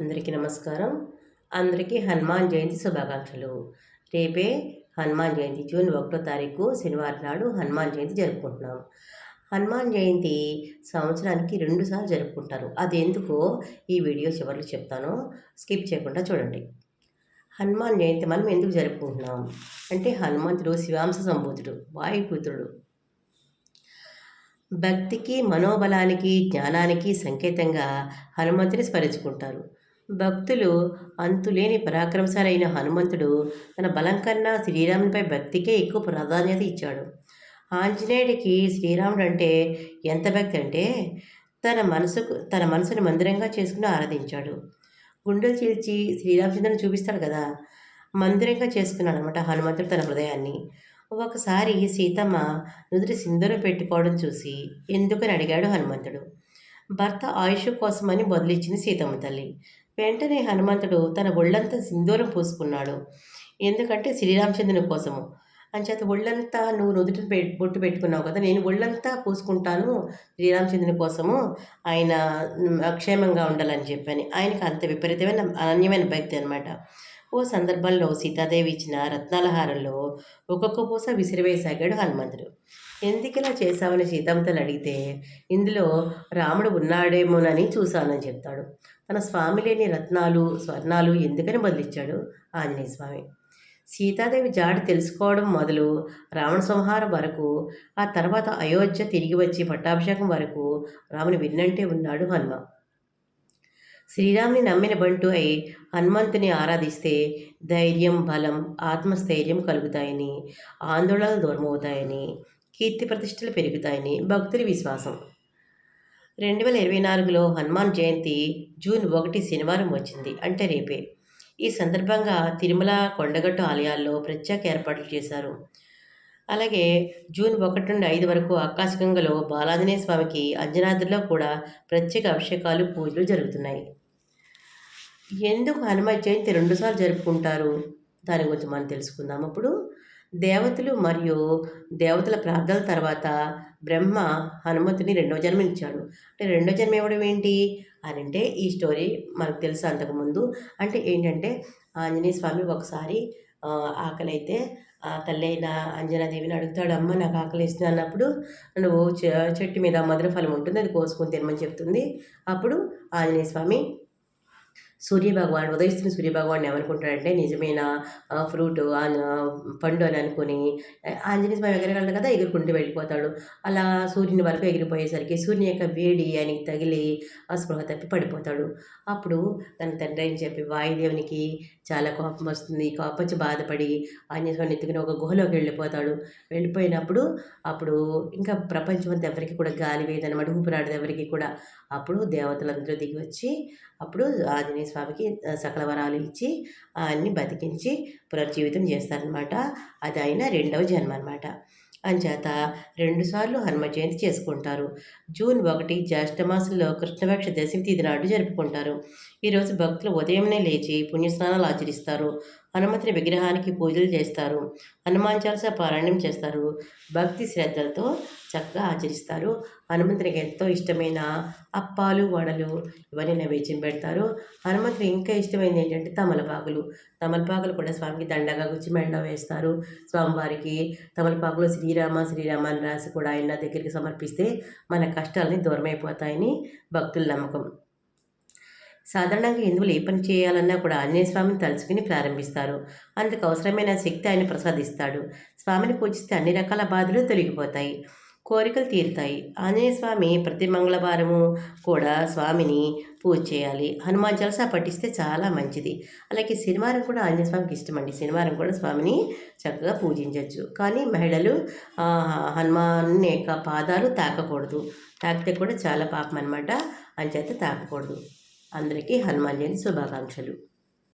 అందరికీ నమస్కారం. అందరికీ హనుమాన్ జయంతి శుభాకాంక్షలు. రేపే హనుమాన్ జయంతి జూన్ ఒకటో తారీఖు శనివారం నాడు హనుమాన్ జయంతి జరుపుకుంటున్నాం. హనుమాన్ జయంతి సంవత్సరానికి రెండుసార్లు జరుపుకుంటారు. అది ఎందుకో ఈ వీడియో చివరిలో చెప్తాను. స్కిప్ చేయకుండా చూడండి. హనుమాన్ జయంతి మనం ఎందుకు జరుపుకుంటున్నాం? అంటే హనుమంతుడు శివాంశ సంభూతుడు వాయుపుత్రుడు. భక్తికి మనోబలానికి జ్ఞానానికి సంకేతంగా హనుమంతుని స్మరించుకుంటారు. భక్తులు అంతులేని పరాక్రమశాలైన హనుమంతుడు తన బలం కన్నా శ్రీరామునిపై భక్తికే ఎక్కువ ప్రాధాన్యత ఇచ్చాడు. ఆంజనేయుడికి శ్రీరాముడు అంటే ఎంత భక్తి అంటే తన మనసుకు తన మనసును మందిరంగా చేసుకుని ఆరాధించాడు. గుండెలు చీల్చి శ్రీరామచంద్రుని చూపిస్తాడు కదా? మందిరంగా చేసుకున్నాడు అనమాట హనుమంతుడు తన హృదయాన్ని. ఒకసారి సీతమ్మ నుదుటి సింధూరం పెట్టుకోవడం చూసి ఎందుకని అడిగాడు హనుమంతుడు. భర్త ఆయుష్ కోసమని బదిలిచ్చింది సీతమ్మ తల్లి. వెంటనే హనుమంతుడు తన ఒళ్ళంతా సింధూరం పూసుకున్నాడు. ఎందుకంటే శ్రీరామచంద్రుని కోసము. అంచేత ఒళ్ళంతా నువ్వు నుదుటి బొట్టు పెట్టుకున్నావు కదా నేను ఒళ్ళంతా పూసుకుంటాను శ్రీరామచంద్రుని కోసము. ఆయన క్షేమంగా ఉండాలని చెప్పని. ఆయనకు అంత విపరీతమైన అనన్యమైన భక్తి అనమాట ఓ సందర్భంలో సీతాదేవి ఇచ్చిన రత్నాల హారంలో ఒక్కొక్క పూస విసిరివేసాగాడు హనుమంతుడు. ఎందుకు ఇలా చేశామని సీతమ్మతలు అడిగితే ఇందులో రాముడు ఉన్నాడేమోనని చూశానని చెప్తాడు. తన స్వామి లేని రత్నాలు స్వర్ణాలు ఎందుకని బదిలిచ్చాడు? ఆంజనేయ స్వామి. సీతాదేవి జాడి తెలుసుకోవడం మొదలు రావణ సంహారం వరకు ఆ తర్వాత అయోధ్య తిరిగి వచ్చి పట్టాభిషేకం వరకు రాముని విన్నంటే ఉన్నాడు హనుమ. శ్రీరాముని నమ్మిన బంటు అయి హనుమంతుని ఆరాధిస్తే ధైర్యం బలం ఆత్మస్థైర్యం కలుగుతాయని ఆందోళనలు దూరమవుతాయని కీర్తి ప్రతిష్టలు పెరుగుతాయని భక్తుల విశ్వాసం. రెండు వేల ఇరవై నాలుగులో హనుమాన్ జయంతి జూన్ ఒకటి శనివారం వచ్చింది అంటే రేపే. ఈ సందర్భంగా తిరుమల కొండగట్టు ఆలయాల్లో ప్రత్యేక ఏర్పాట్లు చేశారు. అలాగే జూన్ ఒకటి నుండి ఐదు వరకు ఆకాశగంగలో బాలాంజనేయ స్వామికి అంజనాద్రిలో కూడా ప్రత్యేక అభిషేకాలు పూజలు జరుగుతున్నాయి. ఎందుకు హనుమ జయంతి రెండుసార్లు జరుపుకుంటారు? దాని గురించి మనం తెలుసుకుందాం. అప్పుడు దేవతలు మరియు దేవతల ప్రార్థనల తర్వాత బ్రహ్మ హనుమంతుని రెండవ జన్మనిచ్చాడు అంటే రెండో జన్మ ఇవ్వడం ఏంటి? అని అంటే ఈ స్టోరీ మనకు తెలుసు అంతకుముందు. అంటే ఏంటంటే ఆంజనేయ స్వామి ఒకసారి ఆకలి అయితే ఆ తల్లి అయిన అంజనాదేవిని అడుగుతాడు అమ్మ నాకు ఆకలి ఇస్తుంది అన్నప్పుడు నువ్వు చెట్టు మీద మధుర ఫలం ఉంటుంది అది కోసుకొని తినమని చెప్తుంది. అప్పుడు ఆంజనేయ స్వామి సూర్యభగవాన్ ఉదయిస్తున్న సూర్యభగవాన్ ఏమనుకుంటాడంటే నిజమైన? ఫ్రూట్ పండు అని అనుకుని ఆంజనేయ స్వామి ఎగరగలడు కదా ఎగురుకుంటూ వెళ్ళిపోతాడు. అలా సూర్యుని వరకు ఎగిరిపోయేసరికి సూర్యుని యొక్క వేడి ఆయనకి తగిలి ఆ స్పృహ తప్పి పడిపోతాడు. అప్పుడు తన తండ్రి అని చెప్పి వాయుదేవునికి చాలా కోపం వస్తుంది. కోపచ్చి బాధపడి ఆంజనేయ స్వామిని ఎత్తుకుని ఒక గుహలోకి వెళ్ళిపోతాడు. వెళ్ళిపోయినప్పుడు అప్పుడు ఇంకా ప్రపంచం అంతా ఎవరికి కూడా గాలి వేయదనమాట. ఊపిరాడదు ఎవరికి కూడా. అప్పుడు దేవతలందరూ దిగి వచ్చి అప్పుడు ఆంజనేయ స్వామికి సకల వరాలు ఇచ్చి ఆయన్ని బతికించి పునర్జీవితం చేస్తారనమాట అది ఆయన రెండవ జన్మ అనమాట అంచేత రెండుసార్లు హనుమ జయంతి చేసుకుంటారు. జూన్ ఒకటి జ్యేష్ఠమాసంలో కృష్ణపక్ష దశమి తిథి నాడు జరుపుకుంటారు. ఈరోజు భక్తులు ఉదయంనే లేచి పుణ్యస్నానాలు ఆచరిస్తారు. హనుమంతుని విగ్రహానికి పూజలు చేస్తారు. హనుమాన్ చాలస పారాయణం చేస్తారు. భక్తి శ్రద్ధలతో చక్కగా ఆచరిస్తారు. హనుమంతునికి ఎంతో ఇష్టమైన అప్పాలు వడలు ఇవన్నీ నైవేద్యం పెడతారు. హనుమంతునికి ఇంకా ఇష్టమైనది ఏంటంటే తమలపాకులు. తమలపాకులు కూడా స్వామికి దండగా గుచ్చి వేస్తారు. స్వామివారికి తమలపాకులు శ్రీరామ శ్రీరామ అని రాసి కూడా ఆయన దగ్గరికి సమర్పిస్తే మన కష్టాలని దూరమైపోతాయని భక్తుల నమ్మకం. సాధారణంగా హిందువులు ఏ పని చేయాలన్నా కూడా ఆంజనేయ స్వామిని తలుచుకుని ప్రారంభిస్తారు. అందుకు అవసరమైన శక్తి ఆయన ప్రసాదిస్తాడు. స్వామిని పూజిస్తే అన్ని రకాల బాధలు తొలగిపోతాయి కోరికలు తీరుతాయి. ఆంజనేయ స్వామి ప్రతి మంగళవారము కూడా స్వామిని పూజ చేయాలి. హనుమాన్ జలసా పట్టిస్తే చాలా మంచిది. అలాగే శనివారం కూడా ఆంజనేయ స్వామికి ఇష్టమండి. శనివారం కూడా స్వామిని చక్కగా పూజించవచ్చు కానీ మహిళలు హనుమాన్ యొక్క పాదాలు తాకకూడదు. తాకితే కూడా చాలా పాపం అనమాట అంచేత తాకకూడదు. అందరికీ హనుమాన్ జయంతి శుభాకాంక్షలు.